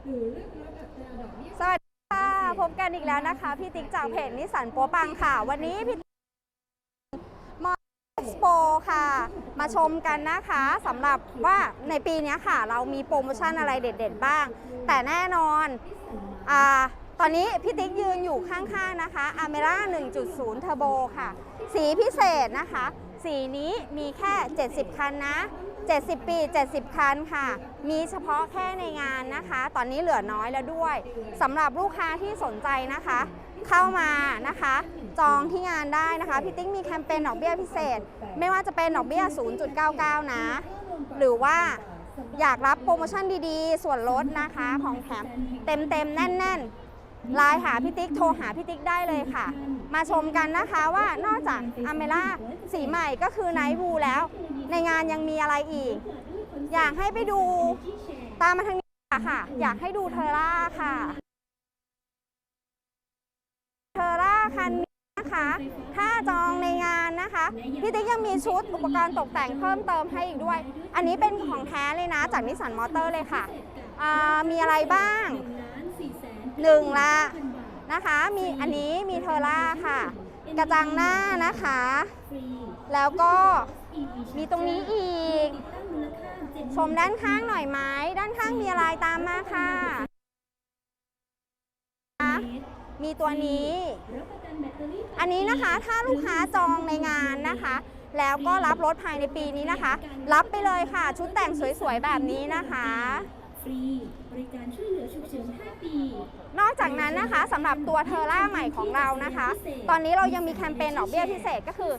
สวัสดีค่ะ พบกันอีกแล้วนะคะ พี่ติ๊กจากเพจนิสันปัวปังค่ะ วันนี้พี่มอเอ็กซ์โปค่ะ มาชมกันนะคะสำหรับว่าในปีนี้ค่ะ เรามีโปรโมชั่นอะไรเด็ด ๆ บ้าง แต่แน่นอนอาตอนนี้พี่ติ๊กยืนอยู่ข้างๆนะคะอเมร่า1.0เทอร์โบค่ะ สีพิเศษนะคะ สีนี้มีแค่ 70 คันนะ 70 ปี 70 คันค่ะ มีเฉพาะแค่ในงานนะคะ ตอนนี้เหลือน้อยแล้วด้วยสำหรับลูกค้าที่สนใจนะคะ เข้ามานะคะ จองที่งานได้นะคะพี่ติ๊กมีแคมเปญดอกเบี้ยพิเศษ ไม่ว่าจะเป็นดอกเบี้ย 0.99 นะ หรือว่าอยากรับโปรโมชั่นดีๆ ส่วนลดนะคะของแถมเต็มๆ แน่นๆไลน์หาพี่ติ๊กโทรหาพี่ติ๊กได้เลยค่ะ มาชมกันนะคะว่านอกจากอเมล่าสีใหม่ก็คือไนท์บูแล้ว ในงานยังมีอะไรอีก อยากให้ไปดูตามมาทางนี้ค่ะ อยากให้ดูเทอร่าค่ะ เทอร่าคันนี้นะคะ ถ้าจองในงานนะคะพี่ติ๊กยังมีชุดอุปกรณ์ตกแต่งเพิ่มเติมให้อีกด้วย อันนี้เป็นของแท้เลยนะ จากนิสสันมอเตอร์เลยค่ะ มีอะไรบ้างหนึ่งละ นะคะ มีอันนี้มีเทอร่าค่ะ กระจังหน้านะคะ แล้วก็มีตรงนี้อีก ชมด้านข้างหน่อยไหมด้านข้างมีอะไรตามมาค่ะ มีตัวนี้ อันนี้นะคะถ้าลูกค้าจองในงานนะคะ แล้วก็รับรถภายในปีนี้นะคะ รับไปเลยค่ะ ชุดแต่งสวยๆแบบนี้นะคะ ฟรี บริการช่วยเหลือฉุกเฉิน 5 ปี นอกจากนั้นนะคะสำหรับตัวเทอร่าใหม่ของเรานะคะ ตอนนี้เรายังมีแคมเปญดอกเบี้ยพิเศษก็คือ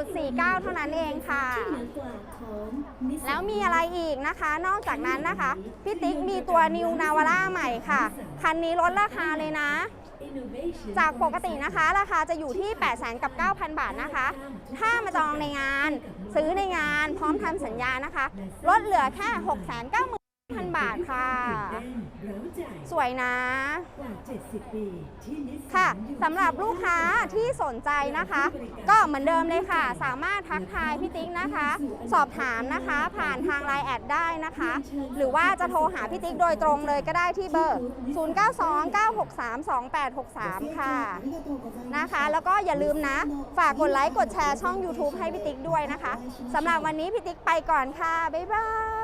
1.49 เท่านั้นเองค่ะที่เหนือกว่าของ Nissan แล้วมีอะไรอีกนะคะ นอกจากนั้นนะคะพี่ติ๊กมีตัว New Navara ใหม่ค่ะ คันนี้ลดราคาเลยนะ Innovation จากปกตินะคะ ราคาจะอยู่ที่ 8 0 0 0 0กับ 9,000 บาทนะคะ ถ้ามาจองในงาน ซื้อในงานพร้อมทำสัญญานะคะ ลดเหลือแค่ 6 9 9 0 0 0 บาทค่ะเร้าใจสวยนะกว่า70ปีที่นิสสันค่ะอยู่สำหรับลูกค้าที่สนใจนะคะ ก็เหมือนเดิมเลยค่ะ สามารถทักทายพี่ติ๊กนะคะ สอบถามนะคะ ผ่านทางไลน์แอดได้นะคะ หรือว่าจะโทรหาพี่ติ๊กโดยตรงเลยก็ได้ที่เบอร์ 0929632863 ค่ะ นะคะ แล้วก็อย่าลืมนะ ฝากกดไลค์กดแชร์ช่อง YouTube ให้พี่ติ๊กด้วยนะคะสำหรับวันนี้พี่ติ๊กไปก่อนค่ะ บ๊ายบาย